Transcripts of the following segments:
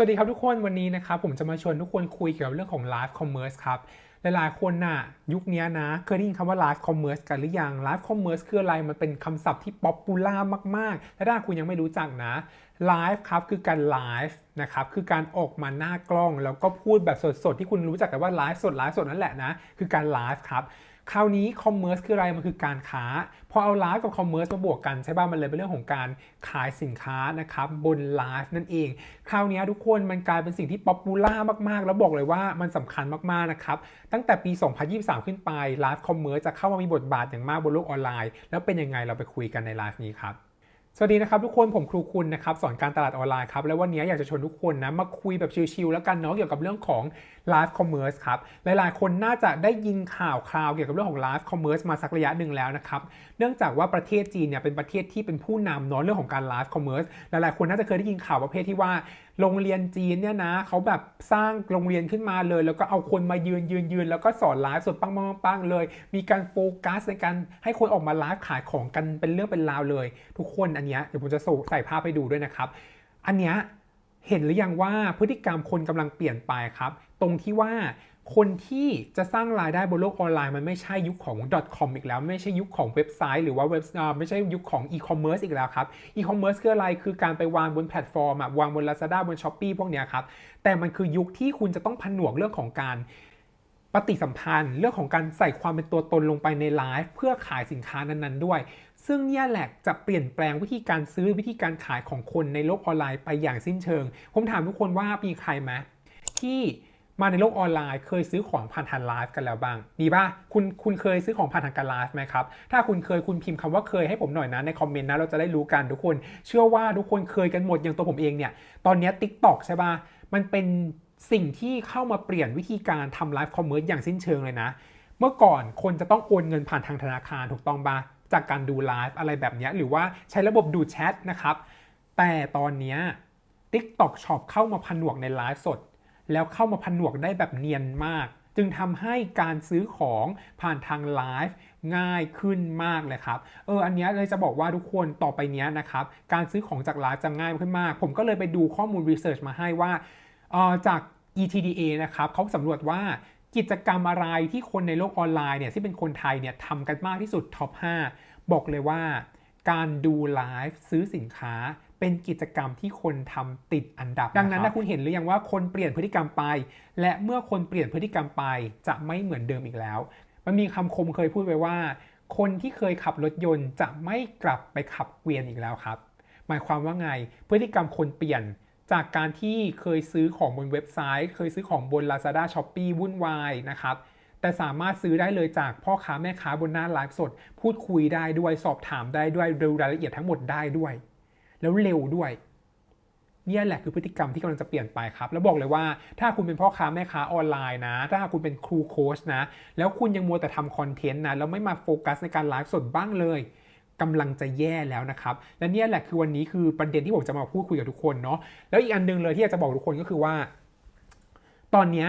สวัสดีครับทุกคนวันนี้นะครับผมจะมาชวนทุกคนคุยเกี่ยวกับเรื่องของ Live Commerce ครับหลายๆคนน่ะยุคนี้นะเคยได้ยินคำว่า Live Commerce กันหรือยัง Live Commerce คืออะไรมันเป็นคำศัพท์ที่ป๊อปปูล่ามากๆและถ้าคุณยังไม่รู้จักนะ Live ครับคือการ Live นะครับคือการออกมาหน้ากล้อง แล้วก็พูดแบบสดๆ ที่คุณรู้จักกันว่า Live สด Live สดนั่นแหละนะคือการ Live ครับคราวนี้คอมเมอร์สคืออะไรมันคือการค้า พอเอาไลฟ์กับคอมเมอร์สมาบวกกันใช่ป่ะมันเลยเป็นเรื่องของการขายสินค้านะครับบนไลฟ์นั่นเอง คราวนี้ทุกคนมันกลายเป็นสิ่งที่ป๊อปปูล่ามากๆ แล้วบอกเลยว่ามันสำคัญมากๆนะครับตั้งแต่ปี 2023 ขึ้นไปไลฟ์คอมเมอร์สจะเข้ามามีบทบาทอย่างมากบนโลกออนไลน์ แล้วเป็นยังไงเราไปคุยกันในไลฟ์นี้ครับ สวัสดีนะครับทุกคนผมครูคุณนะครับสอนการตลาดออนไลน์ครับแล้ววันนี้อยากจะชวนทุกคนนะมาคุยแบบชิลๆแล้วกันเนาะเกี่ยวกับเรื่องของ Live Commerce ครับหลายๆ คนน่าจะได้ยินข่าวคราวเกี่ยวกับเรื่องของ Live Commerce มาสักระยะหนึ่งแล้วนะครับเนื่องจากว่าประเทศจีนเนี่ยเป็นประเทศที่เป็นผู้นำเนาะเรื่องของการ Live Commerce หลายๆ คนน่าจะเคยได้ยินข่าวประเภทที่ว่าโรงเรียนจีนเนี่ยนะเขาแบบสร้างโรงเรียนขึ้นมาเลย แล้วก็เอาคนมายืนยืนยืนแล้วก็สอนไลฟ์สดปังปังปังเลย มีการโฟกัสในการให้คนออกมาไลฟ์ขายของกันเป็นเรื่องเป็นราวเลย ทุกคนอันนี้เดี๋ยวผมจะใส่ภาพให้ดูด้วยนะครับ อันเนี้ยเห็นหรือยังว่าพฤติกรรมคนกำลังเปลี่ยนไปครับ ตรงที่ว่าคนที่จะสร้างรายได้บนโลกออนไลน์มันไม่ใช่ยุคของ .com อีกแล้ว ไม่ใช่ยุคของเว็บไซต์ หรือว่าเว็บไม่ใช่ยุคของ e-commerce อีกแล้วครับ e-commerce คืออะไรคือการไปวางบนแพลตฟอร์มอะวางบน Lazada บน Shopee พวกนี้ครับ แต่มันคือยุคที่คุณจะต้องผนวกเรื่องของการ ฏิสัมพันธ์ เรื่องของการใส่ความเป็นตัวตนลงไปในไลฟ์เพื่อขายสินค้านั้นๆด้วย ซึ่งเนี่ยแหละจะเปลี่ยนแปลงวิธีการซื้อวิธีการขายของคนในโลกออนไลน์ไปอย่างสิ้นเชิง ผมถามทุกคนว่ามีใครไหมที่มาในโลกออนไลน์เคยซื้อของผ่านทางไลฟ์กันแล้วบ้าง มีป่ะคุณคุณเคยซื้อของผ่านทางการไลฟ์ไหมครับ ถ้าคุณเคยคุณพิมพ์คำว่าเคยให้ผมหน่อยนะในคอมเมนต์นะเราจะได้รู้กันทุกคน เชื่อว่าทุกคนเคยกันหมดอย่างตัวผมเองเนี่ย ตอนนี้ t ิ k t o k ใช่ป่ะ มันเป็น สิ่งที่เข้ามาเปลี่ยนวิธีการทำไลฟ์คอมเมอร์สอย่างสิ้นเชิงเลยนะ เมื่อก่อนคนจะต้องโอนเงินผ่านทางธนาคารถูกต้องปะจากการดูไลฟ์อะไรแบบนี้หรือว่าใช้ระบบดูแชทนะครับ แต่ตอนนี้ TikTok Shop เข้ามาผนวกในไลฟ์สด แล้วเข้ามาผนวกได้แบบเนียนมาก จึงทำให้การซื้อของผ่านทางไลฟ์ง่ายขึ้นมากเลยครับเอออันนี้เลยจะบอกว่าทุกคนต่อไปนี้นะครับ การซื้อของจากไลฟ์จะง่ายขึ้นมาก ผมก็เลยไปดูข้อมูลรีเสิร์ชมาให้ว่า จาก ETDA นะครับเขาสำรวจว่ากิจกรรมอะไรที่คนในโลกออนไลน์เนี่ยที่เป็นคนไทยเนี่ยทำกันมากที่สุดท็อป 5 บอกเลยว่า การดูไลฟ์ซื้อสินค้าเป็นกิจกรรมที่คนทำติดอันดับ ดังนั้นนะคุณเห็นหรือยังว่าคนเปลี่ยนพฤติกรรมไป และเมื่อคนเปลี่ยนพฤติกรรมไปจะไม่เหมือนเดิมอีกแล้ว มันมีคำคมเคยพูดไว้ว่า คนที่เคยขับรถยนต์จะไม่กลับไปขับเกวียนอีกแล้วครับ หมายความว่าไงพฤติกรรมคนเปลี่ยน จากการที่เคยซื้อของบนเว็บไซต์ เคยซื้อของบน Lazada s h o p e e วุ่นวายนะครับแต่สามารถซื้อได้เลยจากพ่อค้าแม่ค้าบนหน้าไลฟ์สด พูดคุยได้ด้วยสอบถามได้ด้วยดูรายละเอียดทั้งหมดได้ด้วย แล้วเร็วด้วยนี่แหละคือพฤติกรรมที่กำลังจะเปลี่ยนไปครับ แล้วบอกเลยว่าถ้าคุณเป็นพ่อค้าแม่ค้าออนไลน์นะ ถ้าคุณเป็นครูโค้ชนะ แล้วคุณยังมัวแต่ทำคอนเทนต์นะ แล้วไม่มาโฟกัสในการไลฟ์สดบ้างเลย กำลังจะแย่แล้วนะครับ และนี่แหละคือวันนี้คือประเด็นที่ผมจะมาพูดคุยกับทุกคนเนาะแล้วอีกอันนึงเลยที่อยากจะบอกทุกคนก็คือว่า ตอนนี้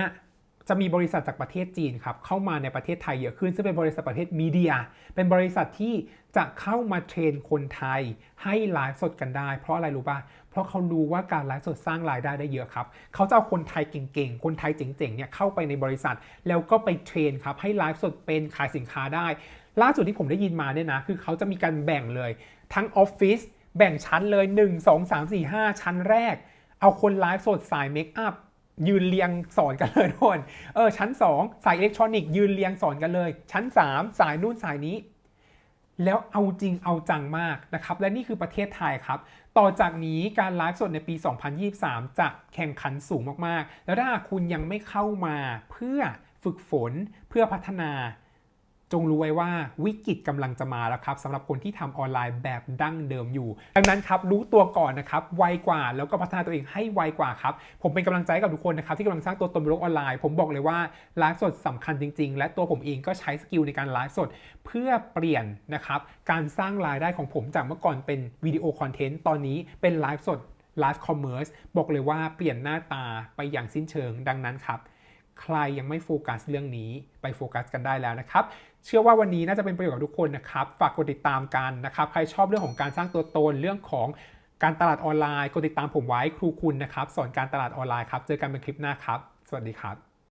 จะมีบริษัทจากประเทศจีนครับเข้ามาในประเทศไทยเยอะขึ้น ซึ่งเป็นบริษัทประเภทมีเดีย เป็นบริษัทที่จะเข้ามาเทรนคนไทย ให้ไลฟ์สดกันได้ เพราะอะไรรู้ป่ะเพราะเขารู้ว่าการไลฟ์สดสร้างรายได้ได้เยอะครับเขาจะเอาคนไทยเก่งๆ คนไทยเจ๋งๆเนี่ยเข้าไปในบริษัท แล้วก็ไปเทรนครับให้ไลฟ์สดเป็นขายสินค้าได้ ล่าสุดที่ผมได้ยินมาเนี่ยนะคือเขาจะมีการแบ่งเลย ทั้งออฟฟิศแบ่งชั้นเลย 1 2 3 4 5 ชั้นแรก เอาคนไลฟ์สดสายเมคอัพยืนเรียงสอนกันเลยทุกคนเออชั้น 2 สายอิเล็กทรอนิกส์ยืนเรียงสอนกันเลย ชั้น 3 สายนู่นสายนี้ แล้วเอาจริงเอาจังมากนะครับ และนี่คือประเทศไทยครับ ต่อจากนี้การไลฟ์สดในปี 2023 จะแข่งขันสูงมากๆ แล้วถ้าคุณยังไม่เข้ามาเพื่อฝึกฝนเพื่อพัฒนา จงรู้ไว้ว่าวิกฤตกำลังจะมาแล้วครับสำหรับคนที่ทำออนไลน์แบบดั้งเดิมอยู่ ดังนั้นครับรู้ตัวก่อนนะครับไวกว่าแล้วก็พัฒนาตัวเองให้ไวกว่าครับผมเป็นกำลังใจกับทุกคนนะครับที่กำลังสร้างตัวตนบนโลกออนไลน์ ผมบอกเลยว่าไลฟ์สดสำคัญจริง ๆ และตัวผมเองก็ใช้สกิลในการไลฟ์สด เพื่อเปลี่ยนนะครับการสร้างรายได้ของผมจากเมื่อก่อนเป็นวิดีโอคอนเทนต์ตอนนี้เป็นไลฟ์สดไลฟ์คอมเมอร์สบอกเลยว่าเปลี่ยนหน้าตาไปอย่างสิ้นเชิงดังนั้นครับ ใครยังไม่โฟกัสเรื่องนี้ไปโฟกัสกันได้แล้วนะครับ เชื่อว่าวันนี้น่าจะเป็นประโยชน์กับทุกคนนะครับ ฝากกดติดตามกันนะครับ ใครชอบเรื่องของการสร้างตัวตนเรื่องของการตลาดออนไลน์กดติดตามผมไว้ครูคุณนะครับ สอนการตลาดออนไลน์ครับ เจอกันเป็นคลิปหน้าครับ สวัสดีครับ